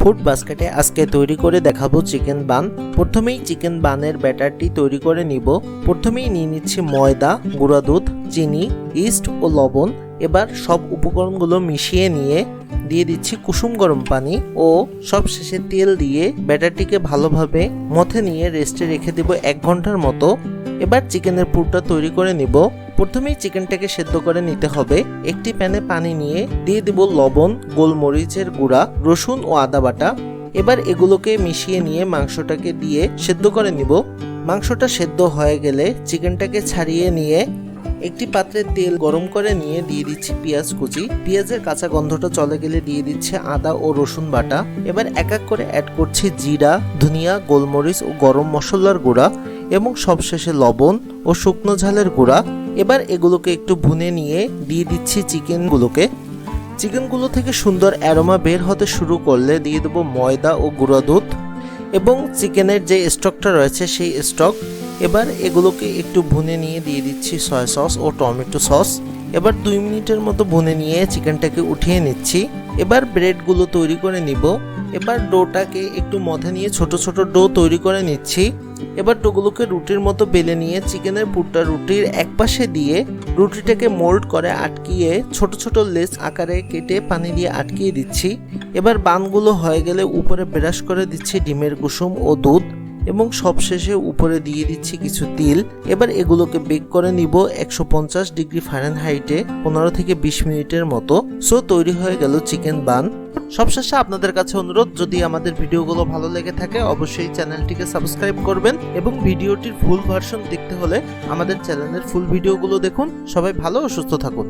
Food বাস্কেটে আজকে তৈরি করে দেখাবো চিকেন বান। প্রথমেই চিকেন বানের ব্যাটারটি তৈরি করে নিব। প্রথমেই নিয়ে নিচ্ছি ময়দা, গুঁড়া দুধ, চিনি, ইস্ট ও লবণ। এবার সব উপকরণগুলো মিশিয়ে নিয়ে দিয়ে দিচ্ছি কুসুম গরম পানি ও সব শেষে তেল দিয়ে ব্যাটারটিকে ভালোভাবে মথে নিয়ে রেস্টে রেখে দেব এক ঘণ্টার মতো। এবার চিকেনের পুরটা তৈরি করে নিব। প্রথমেই চিকেনটাকে সেদ্ধ করে নিতে হবে। একটি প্যানে পানি নিয়ে দিয়ে দেব লবণ, গোলমরিচের গুঁড়া, রসুন ও আদা বাটা। এবার এগুলোকে মিশিয়ে নিয়ে মাংসটাকে দিয়ে সেদ্ধ করে নিব। মাংসটা সেদ্ধ হয়ে গেলে চিকেনটাকে ছাড়িয়ে নিয়ে একটি পাত্রে তেল গরম করে নিয়ে দিয়ে দিচ্ছি পেঁয়াজ কুচি। পেঁয়াজের কাঁচা গন্ধটা চলে গেলে দিয়ে দিচ্ছে আদা ও রসুন বাটা। এবার এক এক করে অ্যাড করছি জিরা, ধনিয়া, গোলমরিচ ও গরম মশলার গুঁড়া। এবং সবশেষে লবণ ও শুকনো ঝালের গুঁড়া। এবার এগুলোকে একটু ভুনে নিয়ে দিয়ে দিচ্ছি চিকেনগুলোকে। চিকেনগুলো থেকে সুন্দর অ্যারোমা বের হতে শুরু করলে দিয়ে দেবো ময়দা ও গুঁড়া দুধ। এবং চিকেনের যে স্টকটা রয়েছে সেই স্টক, এবার এগুলোকে একটু ভুনে নিয়ে দিয়ে দিচ্ছি সয়া সস ও টমেটো সস। এবার দুই মিনিটের মতো ভুনে নিয়ে চিকেনটাকে উঠিয়ে নিচ্ছি। এবার ব্রেডগুলো তৈরি করে নিব। এবার ডোটাকে একটু মধ্যে নিয়ে ছোট ছোট ডো তৈরি করে নিচ্ছি। এবার ডোগুলোকে রুটির মতো বেলে নিয়ে চিকেনের পুরটা রুটির এক পাশে দিয়ে রুটিটাকে মোল্ড করে আটকিয়ে ছোট ছোট লেস আকারে কেটে পানি দিয়ে আটকিয়ে দিচ্ছি। এবার বানগুলো হয়ে গেলে উপরে ব্রাশ করে দিচ্ছি ডিমের কুসুম ও দুধ এবং সবশেষে উপরে দিয়ে দিচ্ছি কিছু তিল। এবার এগুলোকে বেক করে নিব একশো পঞ্চাশ ডিগ্রি ফারেনহাইটে পনেরো থেকে বিশ মিনিটের মতো। সো তৈরি হয়ে গেল চিকেন বান। সবশেষে আপনাদের কাছে অনুরোধ, যদি আমাদের ভিডিওগুলো ভালো লেগে থাকে, অবশ্যই চ্যানেলটিকে সাবস্ক্রাইব করবেন এবং ভিডিওটির ফুল ভার্সন দেখতে হলে আমাদের চ্যানেলের ফুল ভিডিওগুলো দেখুন। সবাই ভালো ও সুস্থ থাকুন।